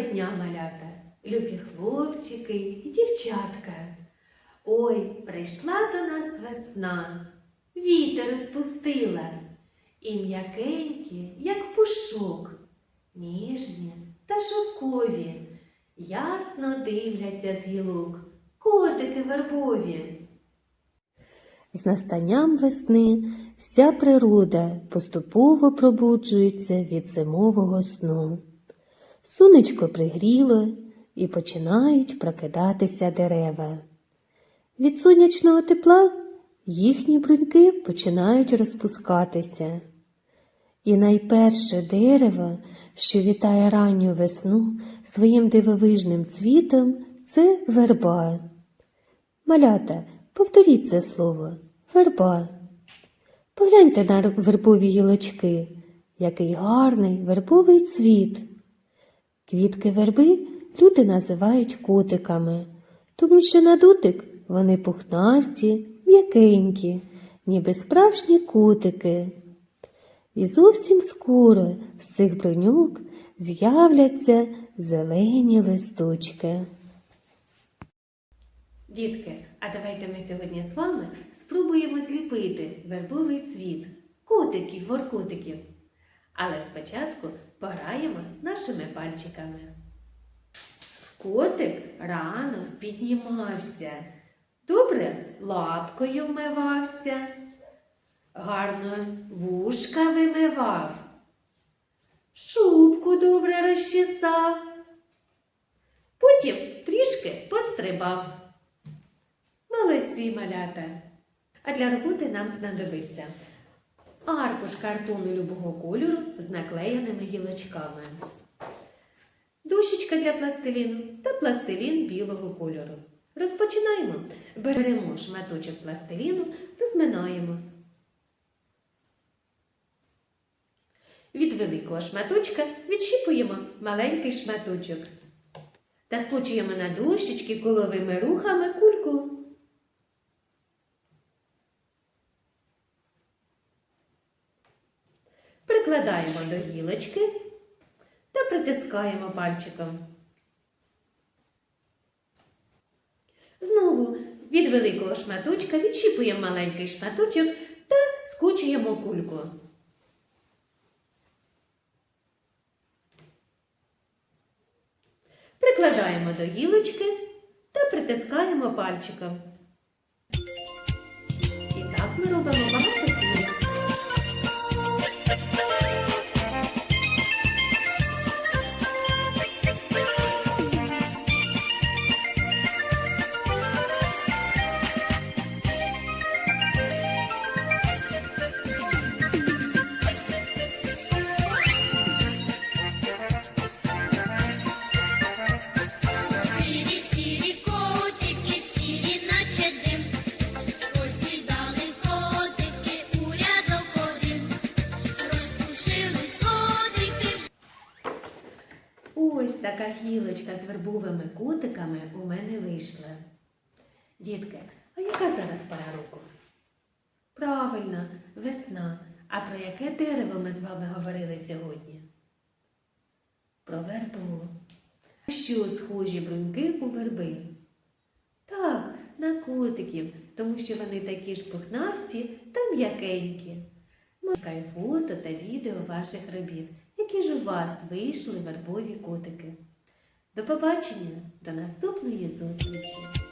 дня, малята, любі хлопчики і дівчатка. Ой, прийшла до нас весна, вітер спустила, і м'якенькі, як пушок, ніжні та шовкові, ясно дивляться з гілок, котики вербові. З настанням весни вся природа поступово пробуджується від зимового сну. Сонечко пригріло і починають прокидатися дерева. Від сонячного тепла їхні бруньки починають розпускатися. І найперше дерево, що вітає ранню весну своїм дивовижним цвітом, це верба. Малята, повторіть це слово верба. Погляньте на вербові гілочки, який гарний вербовий цвіт. Квітки верби люди називають котиками, тому що на дотик вони пухнасті, м'якенькі, ніби справжні котики. І зовсім скоро з цих бронюк з'являться зелені листочки. Дітки, а давайте ми сьогодні з вами спробуємо зліпити вербовий цвіт, котиків, воркотиків. Але спочатку пограємо нашими пальчиками. Котик рано піднімався, добре лапкою вмивався, гарно вушка вимивав, шубку добре розчесав, потім трішки пострибав. Молодці малята! А для роботи нам знадобиться аркуш картону любого кольору з наклеєними гілочками, дощечка для пластиліну та пластилін білого кольору. Розпочинаємо. Беремо шматочок пластиліну, розминаємо. Від великого шматочка відщіпуємо маленький шматочок та скочуємо на дощечки коловими рухами кульку. Прикладаємо до гілочки та притискаємо пальчиком. Знову від великого шматочка відщіпуємо маленький шматочок та скочуємо кульку. Прикладаємо до гілочки та притискаємо пальчиком. І так ми робимо багато така гілочка з вербовими котиками у мене вийшла. Дітки, а яка зараз пора року? Правильно, весна. А про яке дерево ми з вами говорили сьогодні? Про вербу. Що схожі бруньки у верби? Так, на котиків, тому що вони такі ж пухнасті та м'якенькі. Чекаю фото та відео ваших робіт, які ж у вас вийшли вербові котики. До побачення, до наступної зустрічі!